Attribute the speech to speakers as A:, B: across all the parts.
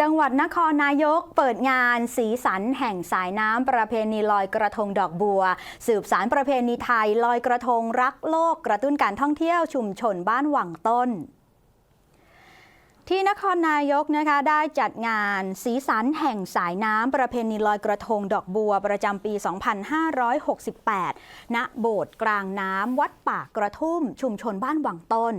A: จังหวัดนครนายกเปิดงานสีสันแห่งสายน้ำประเพณีลอยกระทงดอกบัว สืบสารประเพณีไทยลอยกระทงรักโลกกระตุ้นการท่องเที่ยวชุมชนบ้านหวังต้น ที่นครนายกนะคะได้จัดงานสีสันแห่งสายน้ำประเพณีลอยกระทงดอกบัวประจำปี 2568 ณ โบสถ์กลางน้ำวัดปากกระทุ่ม ชุมชนบ้านวังต้น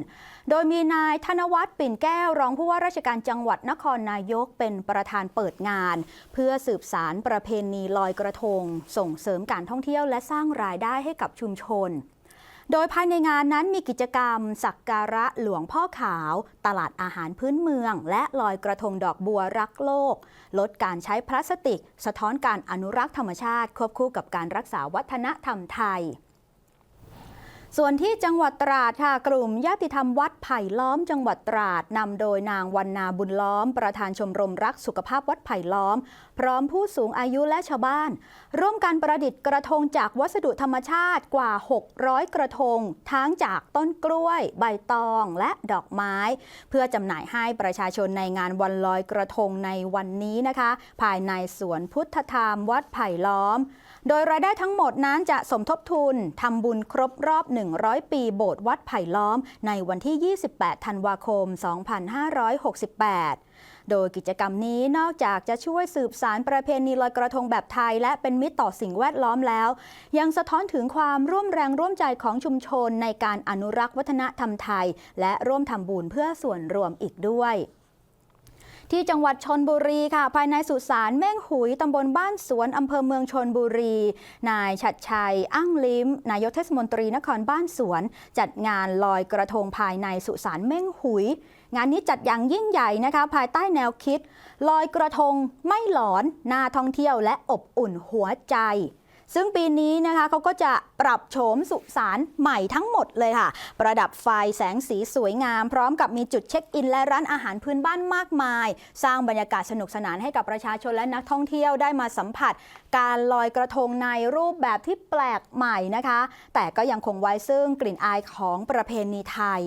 A: โดยมีนายธนวัฒน์ปิ่นแก้วรองผู้ว่าราชการจังหวัดนครนายกเป็นประธานเปิดงาน เพื่อสืบสารประเพณีลอยกระทง ส่งเสริมการท่องเที่ยวและสร้างรายได้ให้กับชุมชน โดยภายในงานนั้นมีกิจกรรม สักการะหลวงพ่อขาว ตลาดอาหารพื้นเมือง และลอยกระทงดอกบัวรักโลก ลดการใช้พลาสติก สะท้อนการอนุรักษ์ธรรมชาติ ควบคู่กับการรักษาวัฒนธรรมไทย ส่วนที่จังหวัดตราดค่ะกลุ่มญาติธรรมวัดไผ่ล้อม จังหวัดตราดนำโดยนางวันนาบุญล้อม ประธานชมรมรักสุขภาพวัดไผ่ล้อม พร้อมผู้สูงอายุและชาวบ้าน ร่วมกันประดิษฐ์กระทงจากวัสดุธรรมชาติกว่า 600 กระทง ทั้งจากต้นกล้วย ใบตองและดอกไม้ เพื่อจำหน่ายให้ประชาชนในงานวันลอยกระทงในวันนี้นะคะ ภายในสวนพุทธธรรมวัดไผ่ล้อม โดยรายได้ทั้งหมดนั้นจะสมทบทุนทำบุญครบรอบ 100 ปีโบสถ์วัดไผ่ล้อม ในวันที่ 28 ธันวาคม 2568โดยกิจกรรมนี้นอกจากจะช่วยสืบสารประเพณีลอยกระทงแบบไทย และเป็นมิตรต่อสิ่งแวดล้อมแล้ว ยังสะท้อนถึงความร่วมแรงร่วมใจของชุมชนในการอนุรักษ์วัฒนธรรมไทย และร่วมทำบุญเพื่อส่วนรวมอีกด้วย ที่จังหวัดชนบุรีค่ะ ภายในสุสานเม่งหุยตำบลบ้านสวนอำเภอเมืองชนบุรี นายชัดชัยอั้งลิ้ม นายกเทศมนตรีนครบ้านสวน จัดงานลอยกระทงภายในสุสานเม่งหุย งานนี้จัดอย่างยิ่งใหญ่นะคะ ภายใต้แนวคิด ลอยกระทงไม่หลอนน่าท่องเที่ยวและอบอุ่นหัวใจ ซึ่งปีนี้นะคะเขาก็จะปรับโฉมสุสานใหม่ทั้งหมดเลยค่ะ ประดับไฟแสงสีสวยงาม พร้อมกับมีจุดเช็คอิน และร้านอาหารพื้นบ้านมากมาย สร้างบรรยากาศสนุกสนานให้กับประชาชนและนักท่องเที่ยวได้มาสัมผัส การลอยกระทงในรูปแบบที่แปลกใหม่นะคะ แต่ก็ยังคงไว้ซึ่งกลิ่นอายของประเพณีไทย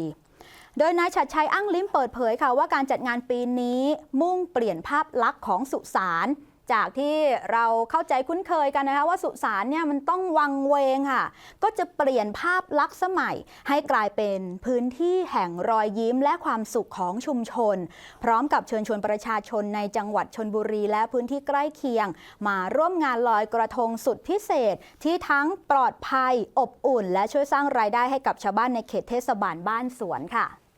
A: โดยนายชัดชัยอั้งลิ้มเปิดเผยค่ะว่าการจัดงานปีนี้มุ่งเปลี่ยนภาพลักษณ์ของสุสาน จากที่เราเข้าใจคุ้นเคยกันนะคะว่าสุสานเนี่ยมันต้องวังเวงค่ะ ก็จะเปลี่ยนภาพลักษณ์สมัย ให้กลายเป็นพื้นที่แห่งรอยยิ้มและความสุขของชุมชน พร้อมกับเชิญชวนประชาชนในจังหวัดชนบุรี และพื้นที่ใกล้เคียง มาร่วมงานลอยกระทงสุดพิเศษ ที่ทั้งปลอดภัยอบอุ่น และช่วยสร้างรายได้ให้กับชาวบ้านในเขตเทศบาลบ้านสวนค่ะ